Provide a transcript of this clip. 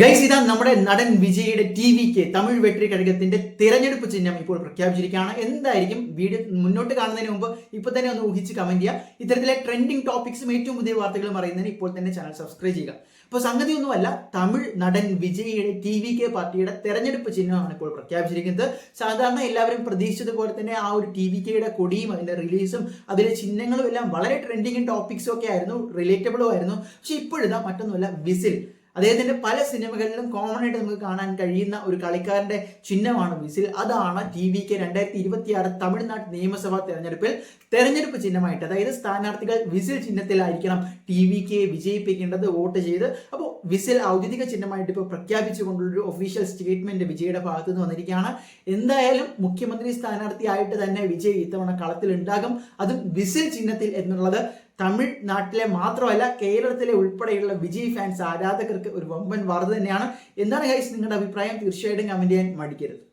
Guys ഇതാ നമ്മുടെ നടൻ വിജയുടെ ടി വിക്ക് തമിഴ് വെട്രി കഴകത്തിന്റെ തിരഞ്ഞെടുപ്പ് ചിഹ്നം ഇപ്പോൾ പ്രഖ്യാപിച്ചിരിക്കുകയാണ്. എന്തായിരിക്കും? വീഡിയോ മുന്നോട്ട് കാണുന്നതിന് മുമ്പ് ഇപ്പൊ തന്നെ ഒന്ന് ഊഹിച്ച് കമന്റ് ചെയ്യുക. ഇത്തരത്തിലെ ട്രെൻഡിങ് ടോപ്പിക്സും ഏറ്റവും പുതിയ വാർത്തകളും അറിയുന്നതിന് ഇപ്പോൾ തന്നെ ചാനൽ സബ്സ്ക്രൈബ് ചെയ്യുക. അപ്പോൾ സംഗതി ഒന്നുമല്ല തമിഴ് നടൻ വിജയുടെ ടി വി കെ പാർട്ടിയുടെ തെരഞ്ഞെടുപ്പ് ചിഹ്നമാണ് ഇപ്പോൾ പ്രഖ്യാപിച്ചിരിക്കുന്നത്. സാധാരണ എല്ലാവരും പ്രതീക്ഷിച്ചതുപോലെ തന്നെ ആ ഒരു ടി വി കെയുടെ കൊടിയും അതിന്റെ റിലീസും അതിലെ ചിഹ്നങ്ങളും എല്ലാം വളരെ ട്രെൻഡിങ്ങും ടോപ്പിക്സും ഒക്കെ ആയിരുന്നു റിലേറ്റബിളും ആയിരുന്നു. പക്ഷെ ഇപ്പോഴിതാ മറ്റൊന്നുമല്ല വിസിൽ. അദ്ദേഹത്തിന്റെ പല സിനിമകളിലും കോമൺ ആയിട്ട് നമുക്ക് കാണാൻ കഴിയുന്ന ഒരു കളിക്കാരന്റെ ചിഹ്നമാണ് വിസിൽ അതാണ് ടി വി കെ രണ്ടായിരത്തി ഇരുപത്തിയാറ് തമിഴ്നാട് നിയമസഭാ തെരഞ്ഞെടുപ്പിൽ തെരഞ്ഞെടുപ്പ് ചിഹ്നമായിട്ട്. അതായത് സ്ഥാനാർത്ഥികൾ വിസിൽ ചിഹ്നത്തിലായിരിക്കണം ടി വി കെ വിജയിപ്പിക്കേണ്ടത് വോട്ട് ചെയ്ത്. അപ്പോൾ വിസിൽ ഔദ്യോഗിക ചിഹ്നമായിട്ട് ഇപ്പോൾ പ്രഖ്യാപിച്ചുകൊണ്ടുള്ളൊരു ഒഫീഷ്യൽ സ്റ്റേറ്റ്മെന്റ് വിജയുടെ ഭാഗത്തു നിന്ന് വന്നിരിക്കുകയാണ്. എന്തായാലും മുഖ്യമന്ത്രി സ്ഥാനാർത്ഥിയായിട്ട് തന്നെ വിജയ് ഇത്തവണ കളത്തിൽ ഉണ്ടാകും അതും വിസിൽ ചിഹ്നത്തിൽ എന്നുള്ളത് തമിഴ്നാട്ടിലെ മാത്രമല്ല കേരളത്തിലെ ഉൾപ്പെടെയുള്ള വിജയ് ഫാൻസ് ആരാധകർക്ക് ഒരു വമ്പൻ വാർത്ത തന്നെയാണ്. എന്താണ് ഗൈസ് നിങ്ങളുടെ അഭിപ്രായം? തീർച്ചയായിട്ടും കമന്റ് ചെയ്യാൻ മടിക്കരുത്.